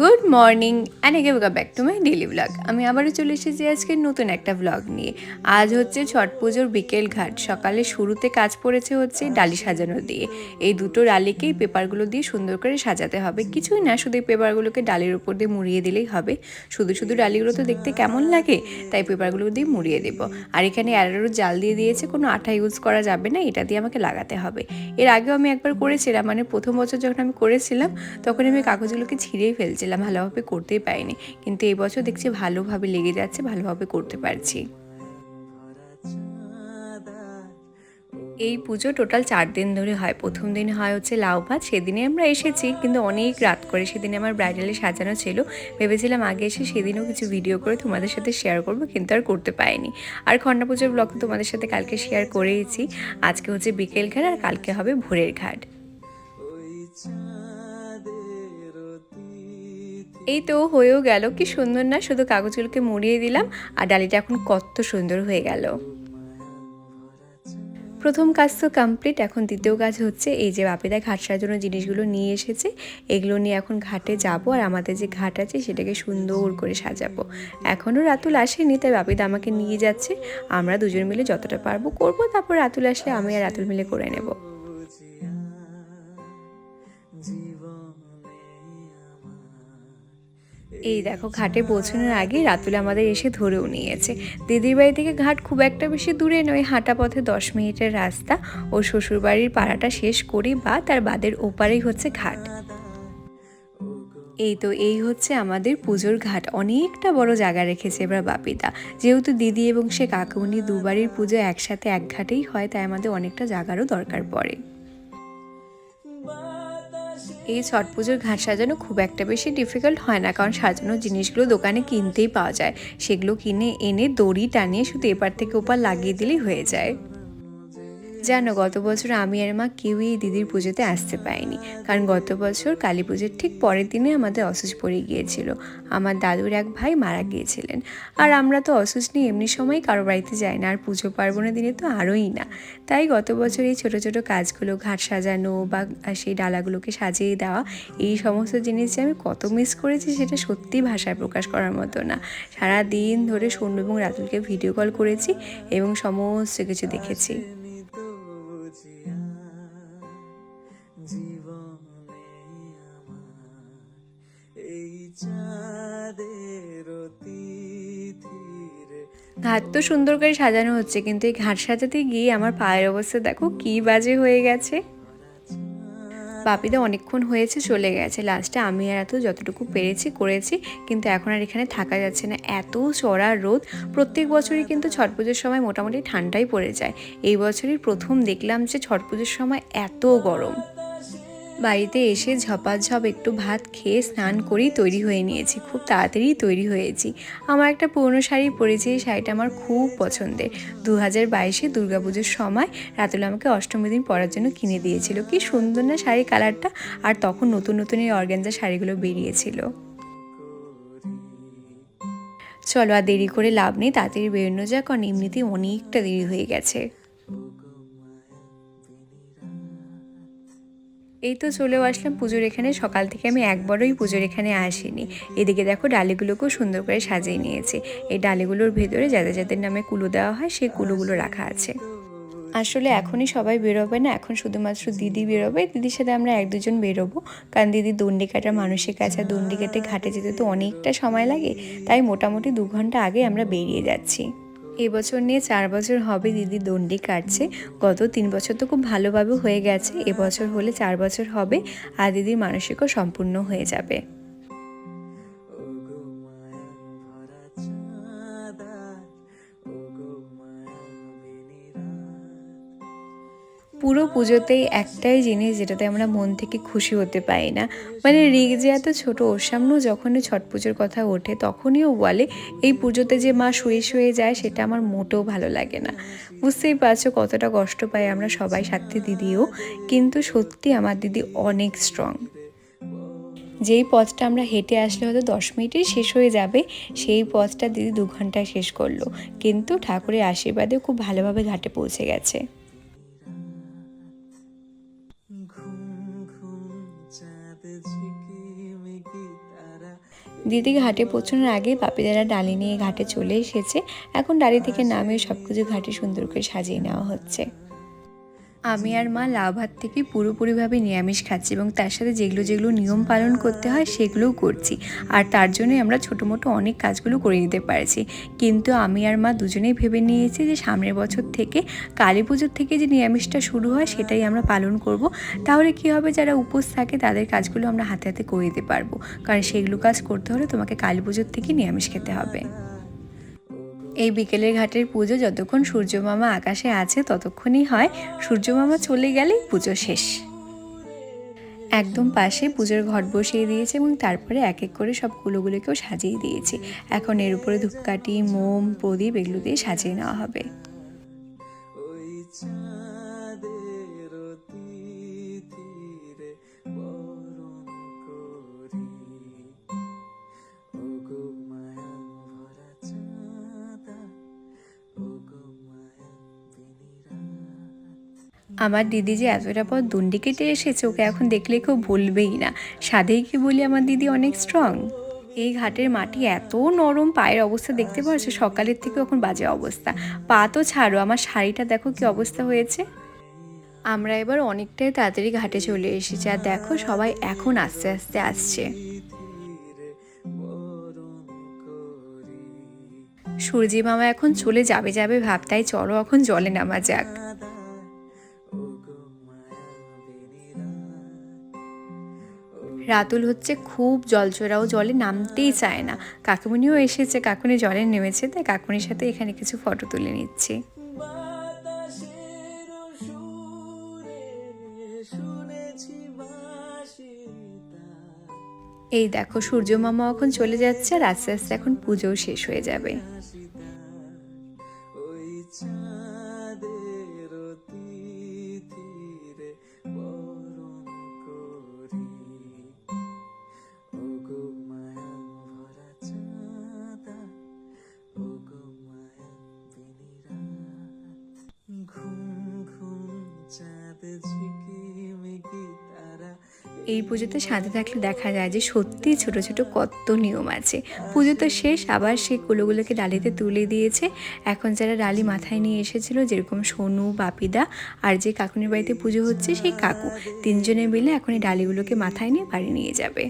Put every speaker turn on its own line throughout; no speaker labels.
Good morning and again welcome back to my daily vlog আমি আবারও চলে এসেছি আজকে নতুন একটা ব্লগ নিয়ে। আজ হচ্ছে ছট পুজোর বিকেল ঘাট। সকালে শুরুতে কাজ পড়েছে হচ্ছে ডালি সাজানো দিয়ে। এই দুটো ডালিকেই পেপারগুলো দিয়ে সুন্দর করে সাজাতে হবে। কিছুই না, শুধু এই পেপারগুলোকে ডালির উপর দিয়ে মুড়িয়ে দিলেই হবে। শুধু শুধু ডালিগুলো তো দেখতে কেমন লাগে, তাই পেপারগুলো দিয়ে মুড়িয়ে দেব। আর এখানে অ্যারোর জাল দিয়ে দিয়েছে, কোনো আঠা ইউজ করা যাবে না, এটা দিয়ে আমাকে লাগাতে হবে। এর আগেও আমি একবার করেছিলাম মানে প্রথম বছর যখন আমি করেছিলাম, তখন আমি কাগজগুলোকে ছিঁড়েই ফেলছিলাম ভালোভাবে করতেই পারিনি। কিন্তু এই বছর দেখছি ভালোভাবে লেগে যাচ্ছে, ভালোভাবে করতে পারছি। এই পুজো টোটাল চার দিন ধরে হয়। প্রথম দিন হয় হচ্ছে লাউ ভাত সেদিনে আমরা এসেছি, কিন্তু অনেক রাত করে। সেদিনে আমার ব্রাইডালে সাজানো ছিল। ভেবেছিলাম আগে এসে সেদিনও কিছু ভিডিও করে তোমাদের সাথে শেয়ার করব, কিন্তু আর করতে পারিনি। আর খন্ডা পুজোর ব্লগ তো তোমাদের সাথে কালকে শেয়ার করেইছি। আজকে হচ্ছে বিকেল ঘাট আর কালকে হবে ভোরের ঘাট। এই তো হয়েও গেল, কি সুন্দর না? শুধু কাগজগুলোকে মুড়িয়ে দিলাম আর ডালিটা এখন কত সুন্দর হয়ে গেল। প্রথম কাজ তো কমপ্লিট এখন দ্বিতীয় কাজ হচ্ছে এই যে বাপিদা ঘাট সাজানোর জিনিসগুলো নিয়ে এসেছে, এগুলো নিয়ে এখন ঘাটে যাব আর আমাদের যে ঘাট আছে সেটাকে সুন্দর করে সাজাবো। এখনও রাতুল আসেনি, তাই বাপিদা আমাকে নিয়ে যাচ্ছে, আমরা দুজন মিলে যতটা পারব করব, তারপর রাতুল আসলে আমি আর রাতুল মিলে করে নেব। এই দেখো, ঘাটে পৌঁছানোর আগে রাতুল আমাদের এসে ধরেও নিয়েছে। দিদির বাড়ি থেকে ঘাট খুব একটা বেশি দূরে নয়, হাঁটা পথে দশ মিনিটের রাস্তা। ও শ্বশুরবাড়ির পাড়াটা শেষ করি বা তার বাদের ওপারেই হচ্ছে ঘাট। এই তো, এই হচ্ছে আমাদের পুজোর ঘাট। অনেকটা বড় জায়গা রেখেছে এবার বাপিদা। যেহেতু দিদি এবং সে কাকুনি দুবারই পুজো একসাথে এক ঘাটেই হয়, তাই আমাদের অনেকটা জায়গারও দরকার পড়ে। এই ছট পুজোর ঘাট সাজানো খুব একটা বেশি ডিফিকাল্ট হয় না, কারণ সাজানোর জিনিসগুলো দোকানে কিনতেই পাওয়া যায়। সেগুলো কিনে এনে দড়ি টানিয়ে শুধু এপার থেকে ওপার লাগিয়ে দিলেই হয়ে যায়। জানো, গত বছর আমি আর মা কেউই দিদির পুজোতে আসতে পারিনি। কারণ গত বছর কালী পুজোর ঠিক পরের দিনে আমাদের অসুচ পড়ে গিয়েছিল। আমার দাদুর এক ভাই মারা গিয়েছিলেন। আর আমরা তো অসুচ নিয়ে এমনি সময় কারও বাড়িতে যাই না। আর পুজো পার্বণের দিনে তো আরোই না। তাই গত বছর এই ছোটো ছোটো কাজগুলো, ঘাট সাজানো বা সেই ডালাগুলোকে সাজিয়ে দেওয়া, এই সমস্ত জিনিস যে আমি কত মিস করেছি সেটা সত্যি ভাষায় প্রকাশ করার মতো না। সারা দিন ধরে সন্ধ্যা এবং রাতুলকে ভিডিও কল করেছি এবং সমস্ত কিছু দেখেছি। ঘাট তো সুন্দর করে সাজানো হচ্ছে, কিন্তু এই ঘাট সাজাতে গিয়ে আমার পায়ের অবস্থা দেখো কি বাজে হয়ে গেছে। বাপিদা অনেকক্ষণ হয়েছে, চলে গেছে। লাস্টে আমি আর এত যতটুকু পেরেছি, করেছি, কিন্তু এখন আর এখানে থাকা যাচ্ছে না। এত চড়া রোদ, প্রত্যেক বছরই কিন্তু ছট পুজোর সময় মোটামুটি ঠান্ডাই পড়ে যায়। এই বছরই প্রথম দেখলাম যে ছট পুজোর সময় এত গরম। বাড়িতে এসে ঝপাঝপ একটু ভাত খেয়ে স্নান করেই তৈরি হয়ে নিয়েছি। খুব তাড়াতাড়ি তৈরি হয়েছি। আমার একটা পুরনো শাড়ি পরেছি, এই শাড়িটা আমার খুব পছন্দের। দু হাজার বাইশে দুর্গাপুজোর সময় রাতুল আমাকে অষ্টমী দিন পরার জন্য কিনে দিয়েছিল। কি সুন্দর না শাড়ির কালারটা। আর তখন নতুন নতুন এই অর্গ্যানজা শাড়িগুলো বেরিয়েছিল। চলো আর দেরি করে লাভ নেই, তাড়াতাড়ি বেরোনো যাক। কারণ এমনিতেই অনেকটা দেরি হয়ে গেছে। এই তো চলেও আসলাম পুজোর এখানে। সকাল থেকে আমি একবারই পুজোর এখানে আসিনি। এদিকে দেখো ডালিগুলোকেও সুন্দর করে সাজিয়ে নিয়েছে। এই ডালিগুলোর ভেতরে যাদের যাদের নামে কুলো দেওয়া হয়, সেই কুলোগুলো রাখা আছে। আসলে এখনই সবাই বেরোবে না, এখন শুধুমাত্র দিদি বেরোবে। দিদির সাথে আমরা এক দুজন বেরোবো। কারণ দিদি দণ্ডি কাটা মানুষের কাছে দণ্ডি কেটে ঘাটে যেতে তো অনেকটা সময় লাগে। তাই মোটামুটি দু ঘণ্টা আগে আমরা বেরিয়ে যাচ্ছি। এবছর নিয়ে চার বছর হবে দিদি দণ্ডি কাটছে। গত তিন বছর তো খুব ভালোভাবে হয়ে গেছে। এবছর হলে চার বছর হবে আর দিদির মানসিকও সম্পূর্ণ হয়ে যাবে। পুরো পুজোতেই একটাই জিনিস যেটাতে আমরা মন থেকে খুশি হতে পারি না। মানে রিগ যে এত ছোট ওর সামনেও যখনই ছট পুজোর কথা ওঠে, তখনই ও বলে, এই পুজোতে যে মা শুয়ে শুয়ে যায়, সেটা আমার মোটেও ভালো লাগে না। বুঝতেই পারছ কতটা কষ্ট পাই আমরা সবাই সাথে দিদিও, কিন্তু সত্যি আমার দিদি অনেক স্ট্রং যেই পথটা আমরা হেঁটে আসলে হয়তো দশ মিনিটেই শেষ হয়ে যাবে, সেই পথটা দিদি দু ঘন্টায় শেষ করল। কিন্তু ঠাকুরের আশীর্বাদে খুব ভালোভাবে ঘাটে পৌঁছে গেছে। দিদি ঘাটে পৌঁছানোর আগে বাপিদারা ডালি নিয়ে ঘাটে চলে এসেছে। এখন ডালি থেকে নামিয়ে সবকিছু ঘাটে সুন্দর করে সাজিয়ে নেওয়া হচ্ছে। আমি আর মা লাউ ভাত থেকে পুরোপুরিভাবে নিরামিষ খাচ্ছি এবং তার সাথে যেগুলো যেগুলো নিয়ম পালন করতে হয় সেগুলোও করছি। আর তার জন্যই আমরা ছোটো মোটো অনেক কাজগুলো করে নিতে পারছি। কিন্তু আমি আর মা দুজনেই ভেবে নিয়েছি যে সামনের বছর থেকে কালী পুজোর থেকে যে নিরামিষটা শুরু হয় সেটাই আমরা পালন করব। তাহলে কী হবে? যারা উপোস থাকে তাদের কাজগুলো আমরা হাতে হাতে করে দিতে পারব। কারণ সেগুলো কাজ করতে হলে তোমাকে কালী পুজোর থেকে নিরামিষ খেতে হবে। এই বিকেলের ঘাটের পুজো যতক্ষণ সূর্য মামা আকাশে আছে ততক্ষণই হয়। সূর্যমামা চলে গেলেই পুজো শেষ। একদম পাশে পুজোর ঘট বসিয়ে দিয়েছে এবং তারপরে এক এক করে সব কুলোগুলোকেও সাজিয়ে দিয়েছি। এখন এর উপরে ধূপকাঠি, মোম, প্রদীপ এগুলো দিয়ে সাজিয়ে নেওয়া হবে। আমার দিদি যে এতটা পর দণ্ডি কেটে এসেছে, ওকে এখন দেখলে কেউ বলবেই না। সাধেই কি বলি আমার দিদি অনেক স্ট্রং এই ঘাটের মাটি এত নরম, পায়ের অবস্থা দেখতে পাচ্ছ? সকালের থেকে এখন বাজে অবস্থা। পা তো ছাড়ো, আমার শাড়িটা দেখো কি অবস্থা হয়েছে। আমরা এবার অনেকটাই তাড়াতাড়ি ঘাটে চলে এসেছি, আর দেখো সবাই এখন আস্তে আস্তে আসছে। সূর্যি মামা এখন চলে যাবে যাবে ভাব তাই চলো এখন জলে নামা যাক। রাতুল হচ্ছে খুব জলচোরাও জলে নামতেই চায় না। কাকুমণিও এসেছে কাকুনি জলে নেমেছে তাই কাকুনির সাথে এখানে কিছু ফটো তুলে নিচ্ছি। এই দেখো সূর্য মামা এখন চলে যাচ্ছে আর আস্তে আস্তে এখন পুজোও শেষ হয়ে যাবে। এই পুজোতে সাথে থাকলে দেখা যায় যে সত্যি ছোট ছোট কত নিয়ম আছে। পুজো তো শেষ, আবার সেই কুলোগুলোকে ডালিতে তুলে দিয়েছে। এখন যারা ডালি মাথায় নিয়ে এসেছিল, যেরকম সোনু, বাপিদা আর যে কাকুনির বাড়িতে পুজো হচ্ছে সেই কাকু, তিনজনে মিলে এখন এই ডালিগুলোকে মাথায় নিয়ে বাড়ি নিয়ে যাবে।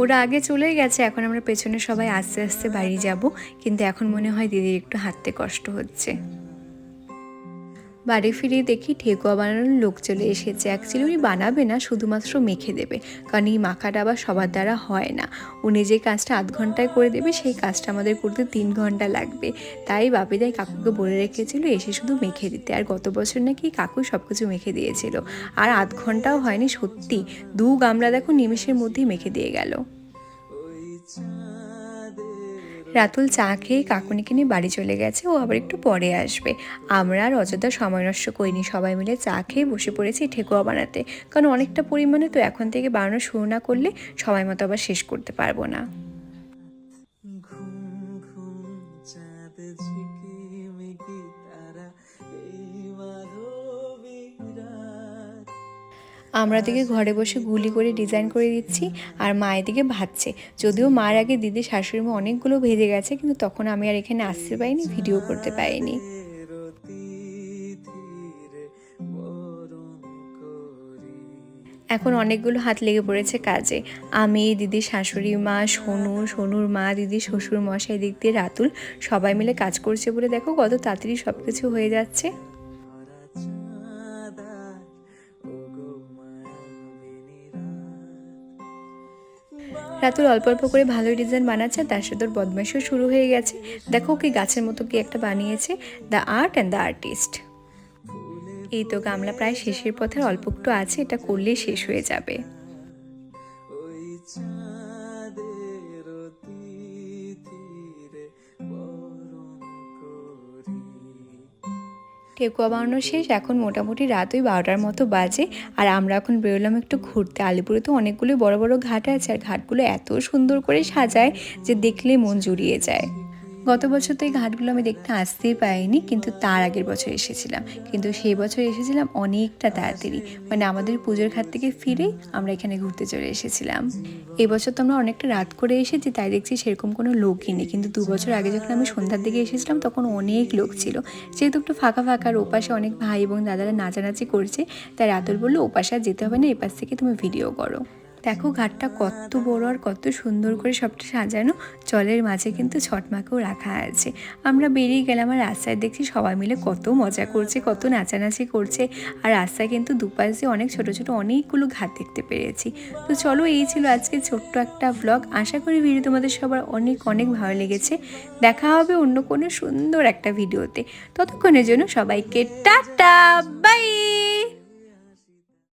ওরা আগে চলে গেছে, এখন আমরা পেছনে সবাই আস্তে আস্তে বাড়ি যাব। কিন্তু এখন মনে হয় দিদির একটু হাঁটতে কষ্ট হচ্ছে। বাড়ি ফিরে দেখি ঠেকুয়া বানানোর লোক চলে এসেছে। অ্যাকচুয়ালি উনি বানাবে না, শুধুমাত্র মেখে দেবে। কারণ এই মাখাটা আবার সবার দ্বারা হয় না। উনি যে কাজটা আধ ঘন্টায় করে দেবে, সেই কাজটা আমাদের করতে তিন ঘণ্টা লাগবে। তাই বাপিদাই কাকুকে বলে রেখেছিল, এসে শুধু মেখে দিতে। আর গত বছর নাকি কাকু সব কিছু মেখে দিয়েছিল। আর আধ ঘন্টাও হয়নি, সত্যি। দু গামলা দেখো নিমেষের মধ্যেই মেখে দিয়ে গেল। রাতুল চা খেয়ে কাকুনিকে নিয়ে বাড়ি চলে গেছে, ও আবার একটু পরে আসবে। আমরা আর অযোধ্যা সময় নষ্ট করিনি, সবাই মিলে চা খেয়ে বসে পড়েছি ঠেকুয়া বানাতে। কারণ অনেকটা পরিমাণে তো এখন থেকে বানানো শুরু না করলে সময় মতো আবার শেষ করতে পারব না। আমরা দিকে ঘরে বসে গুলি করে ডিজাইন করে দিচ্ছি আর মায়ের দিকে ভাজছে। যদিও মার আগে দিদি শাশুড়ি মা অনেকগুলো ভেজে গেছে, কিন্তু তখন আমি আর এখানে আসতে পারিনি ভিডিও করতে পারিনি। এখন অনেকগুলো হাত লেগে পড়েছে কাজে। আমি দিদির শাশুড়ি মা, সোনু, সোনুর মা, দিদি শ্বশুর মশাই, দিক দিয়ে রাতুল, সবাই মিলে কাজ করছে বলে দেখো কত তাড়াতাড়ি সব কিছু হয়ে যাচ্ছে। রাতুল অল্প অল্প করে ভালোই ডিজাইন বানাচ্ছে, তার সাথে ওর বদমাইশও শুরু হয়ে গেছে। দেখো কি গাছের মতো কি একটা বানিয়েছে the art and the artist এই তো গামলা প্রায় শেষের পথে অল্প একটু আছে, এটা করলেই শেষ হয়ে যাবে। ঠেকুয়া বানানো শেষ। এখন মোটামুটি রাত ওই বারোটার মতো বাজে। আর আমরা এখন বেরোলাম একটু ঘুরতে। আলিপুরে তো অনেকগুলো বড় বড় ঘাট আছে। আর ঘাটগুলো এত সুন্দর করে সাজায় যে দেখলে মন জুড়িয়ে যায়। গত বছর তো এই ঘাটগুলো আমি দেখতে আসতেই পাইনি কিন্তু তার আগের বছর এসেছিলাম। কিন্তু সেই বছর এসেছিলাম অনেকটা তাড়াতাড়ি। মানে আমাদের পুজোর ঘাট থেকে ফিরে আমরা এখানে ঘুরতে চলে এসেছিলাম। এবছর তো আমরা অনেকটা রাত করে এসেছি, তাই দেখছি সেরকম কোনো লোকই নেই। কিন্তু দু বছর আগে যখন আমি সন্ধ্যার দিকে এসেছিলাম, তখন অনেক লোক ছিল। যেহেতু একটু ফাঁকা ফাঁকা ওপাশে অনেক ভাই এবং দাদারা নাচানাচি করছে, তাই রাতুল বলল, ওপাশে আর যেতে হবে না, এপাশ থেকে তুমি ভিডিও করো। দেখো ঘাটটা কত বড় আর কত সুন্দর করে সবটা সাজানো। জলের মাঝে কিন্তু ছটমাকেও রাখা আছে। আমরা বেরিয়ে গেলাম আর রাস্তায় দেখছি সবাই মিলে কত মজা করছে, কত নাচানাচি করছে। আর রাস্তায় কিন্তু দুপাশ দিয়ে অনেক ছোট ছোট অনেকগুলো ঘাট দেখতে পেরেছি। তো চলো এই ছিল আজকে ছোট্ট একটা ব্লগ আশা করি ভিডিও তোমাদের সবার অনেক অনেক ভালো লেগেছে। দেখা হবে অন্য কোনো সুন্দর একটা ভিডিওতে ততক্ষণের জন্য সবাইকে টাটা বাই